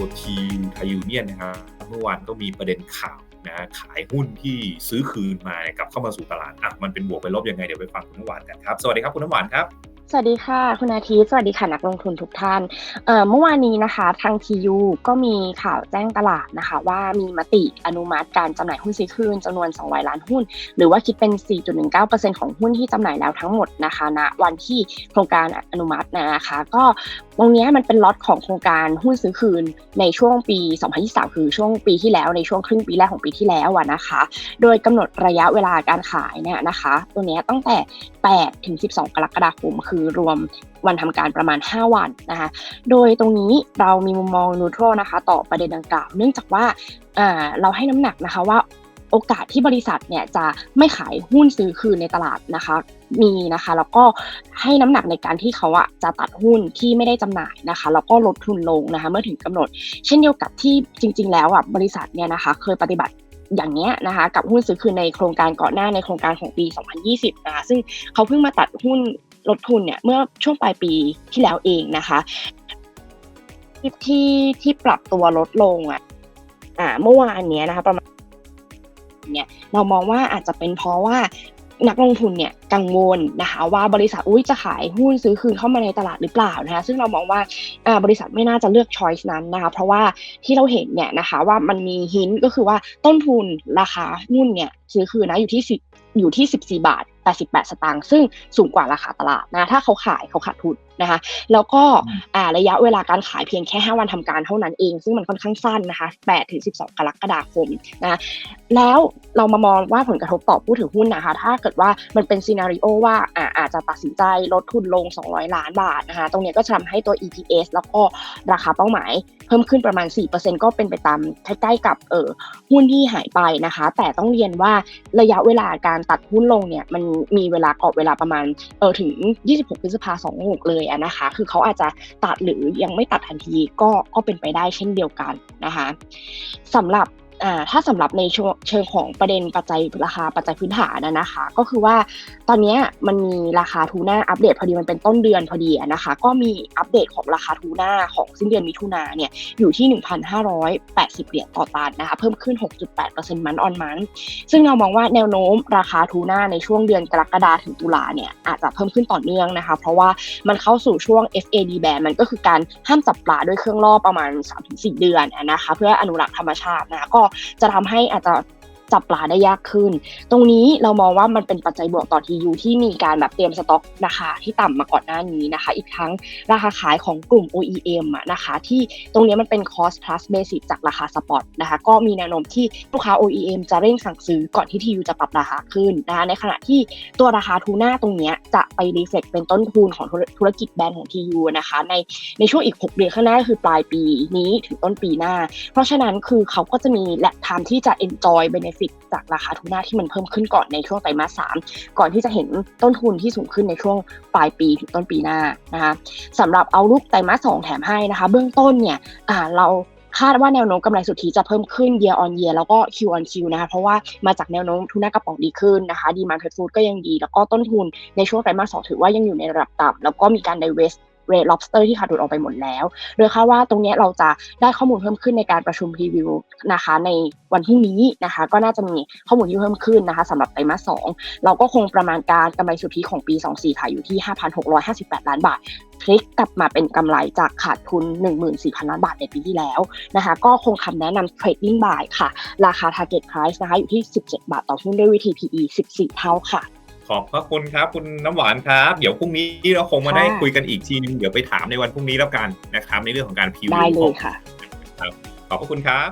ตัวทีไทยูเนียนนะครับเมื่อวานก็มีประเด็นข่าวนะขายหุ้นที่ซื้อคืนมากลับเข้ามาสู่ตลาดอะมันเป็นบวกเป็นลบยังไงเดี๋ยวไปฟังคุณน้ำหวานกันครับ สวัสดีครับคุณน้ำหวานครับสวัสดีค่ะ คุณอาทิตย์สวัสดีค่ะนักลงทุนทุกท่านเมื่อวานนี้นะคะ ทางทียูก็มีข่าวแจ้งตลาดนะคะ ว่ามีมติอนุมัติการจำหน่ายหุ้นซื้อคืนจำนวน 200 ล้านหุ้น หรือว่าคิดเป็น 4.19%ของหุ้นที่จำหน่ายแล้วทั้งหมดนะคะณวันที่โครงการอนุมัตินะคะ ก็ ตรงนี้มันเป็นล็อตของโครงการหุ้นซื้อคืนในช่วงปี 2023 คือช่วงปีที่แล้วในช่วงครึ่งปีแรกของปีที่แล้วอะนะคะ โดยกำหนดระยะเวลาการขายเนี่ยนะคะ ตัวนี้ตั้งแต่ 8 ถึง 12 กรกฎาคม คือรวมวันทำการประมาณ 5 วันนะคะ โดยตรงนี้เรามีมุมมองนูโตรนะคะ ต่อประเด็นดังกล่าว เนื่องจากว่าอ่าเราให้น้ำหนักนะคะว่า โอกาสที่บริษัทเนี่ยจะไม่ขายหุ้นซื้อคืนในตลาดนะคะมีนะคะแล้วก็ให้น้ำหนักในการที่เขาอะจะตัดหุ้นที่ไม่ได้จำหน่ายนะคะแล้วก็ลดทุนลงนะคะเมื่อถึงกำหนด เช่นเดียวกับที่จริง ๆ แล้วอะบริษัทเนี่ยนะคะเคยปฏิบัติอย่างเนี้ยนะคะกับหุ้นซื้อคืนในโครงการก่อนหน้าในโครงการของปี 2020 นะคะซึ่งเขาเพิ่งมาตัดหุ้นลดทุนเนี่ยเมื่อช่วงปลายปีที่แล้วเองนะคะ ที่ที่ที่ปรับตัวลดลงอะอ่าเมื่อวานเนี้ยนะคะประมาณ เนี่ยเรามองว่าอาจจะเป็นเพราะว่านักลงทุนเนี่ยกังวลนะคะว่าบริษัทอุ้ยจะขายหุ้นซื้อคืนเข้ามาในตลาดหรือเปล่านะคะซึ่งเรามองว่าบริษัทไม่น่าจะเลือกช้อยส์นั้นนะคะเพราะว่าที่เราเห็นเนี่ยนะคะว่ามันมีหินก็คือว่าต้นทุนราคาหุ้นเนี่ยซื้อคืนนะอยู่ที่อยู่ที่ 14 บาท 88 สตางค์ซึ่งสูงกว่าราคาตลาดนะถ้าเขาขายเขาขาดทุน นะคะ แล้วก็อ่าระยะเวลาการขายเพียงแค่ 5 วันทำการเท่านั้นเอง ซึ่งมันค่อนข้างสั้นนะคะ8ถึง12 กรกฎาคมนะแล้วเรามามองว่าผลกระทบต่อผู้ถือหุ้นนะคะ ถ้าเกิดว่ามันเป็นซีนารีโอว่าอ่าอาจจะตัดสินใจลดทุนลง 200 ล้านบาทนะคะ ตรงเนี้ยก็จะทำให้ตัว EPS แล้วก็ราคาเป้าหมายเพิ่มขึ้นประมาณ 4%ก็เป็นไปตามใกล้ๆกับเออหุ้นที่หายไปนะคะ แต่ต้องเรียนว่าระยะเวลาการตัดหุ้นลงเนี่ยมันมีเวลากรอบเวลาประมาณเออถึง 26 พฤษภาคม 26 เลยอะนะคะ คือเขาอาจจะตัดหรือยังไม่ตัดทันทีก็ก็เป็นไปได้เช่นเดียวกันนะคะสำหรับ ถ้าสำหรับในเชิงของประเด็นปัจจัยราคาปัจจัยพื้นฐานนะนะคะ ก็คือว่าตอนนี้มันมีราคาทูน่าอัปเดตพอดีมันเป็นต้นเดือนพอดีนะคะ ก็มีอัปเดตของราคาทูน่าของสิ้นเดือนมิถุนาเนี่ยอยู่ที่ 1,580 เหรียญต่อตันนะคะ เพิ่มขึ้น 6.8%มันออนมัน ซึ่งเรามองว่าแนวโน้มราคาทูน่าในช่วงเดือนกรกฎาถึงตุลาเนี่ยอาจจะเพิ่มขึ้นต่อเนื่องนะคะ เพราะว่ามันเข้าสู่ช่วง FAD ban มันก็คือการห้ามจับปลาด้วยเครื่องล่อประมาณ 3-4 เดือนนะคะ เพื่ออนุรักษ์ธรรมชาตินะก็จะทำให้อาจจะ จับปลาได้ยากขึ้น ตรงนี้เรามองว่ามันเป็นปัจจัยบวกต่อทียูที่มีการแบบเตรียมสต็อกราคาที่ต่ำมาก่อนหน้านี้นะคะ อีกทั้งราคาขายของกลุ่ม OEM อะนะคะที่ตรงนี้มันเป็น cost plus basic จากราคาสปอตนะคะก็มีแนวโน้มที่ลูกค้า OEM จะเร่งสั่งซื้อก่อนที่ทียูจะปรับราคาขึ้นนะคะในขณะที่ตัวราคาทูน่าตรงนี้จะไปรีเฟล็กเป็นต้นทุนของธุรกิจแบรนด์ของทียูนะคะในในช่วงอีก 6 เดือนข้างหน้าคือปลายปีนี้ถึงต้นปีหน้า เพราะฉะนั้นคือเขาก็จะมีแหละทามที่จะ enjoy benefit จากราคาทูน่าที่มันเพิ่มขึ้นก่อนในช่วงไตรมาสสามก่อนที่จะเห็นต้นทุนที่สูงขึ้นในช่วงปลายปีถึงต้นปีหน้านะคะสำหรับเอาลูกไตรมาสสองแถมให้นะคะ เบื้องต้นเนี่ยเราคาดว่าแนวโน้มกำไรสุทธิจะเพิ่มขึ้น year on year แล้วก็ Q on Q นะคะ เพราะว่ามาจากแนวโน้มทูน่ากระป๋องดีขึ้นนะคะ ดีมาร์เก็ตฟูดก็ยังดี แล้วก็ต้นทุนในช่วงไตรมาสสองถือว่ายังอยู่ในระดับต่ำแล้วก็มีการ divest เรด lobster ที่ขาดดุลออกไปหมดแล้ว โดยคาดว่าตรงนี้เราจะได้ข้อมูลเพิ่มขึ้นในการประชุมพรีวิวนะคะในวันพรุ่งนี้นะคะ ก็น่าจะมีข้อมูลที่เพิ่มขึ้นนะคะสำหรับไตรมาสสองเราก็คงประมาณการกำไรสุทธิของปี 24 ค่ะอยู่ที่ 5,658 ล้านบาทพลิกกลับมาเป็นกำไรจากขาดทุน 14,000 ล้านบาทในปีที่แล้วนะคะก็คงคำแนะนำ trading buy ค่ะ ราคา target price นะคะอยู่ที่ 17 บาทต่อหุ้นด้วยวิธี PE 14 เท่าค่ะ ขอบพระคุณครับ คุณน้ำหวานครับ เดี๋ยวพรุ่งนี้เราคงมาได้คุยกันอีกทีนึงเดี๋ยวไปถามในวันพรุ่งนี้แล้วกันนะครับ ในเรื่องของการพิวได้เลยค่ะ ขอบพระคุณครับ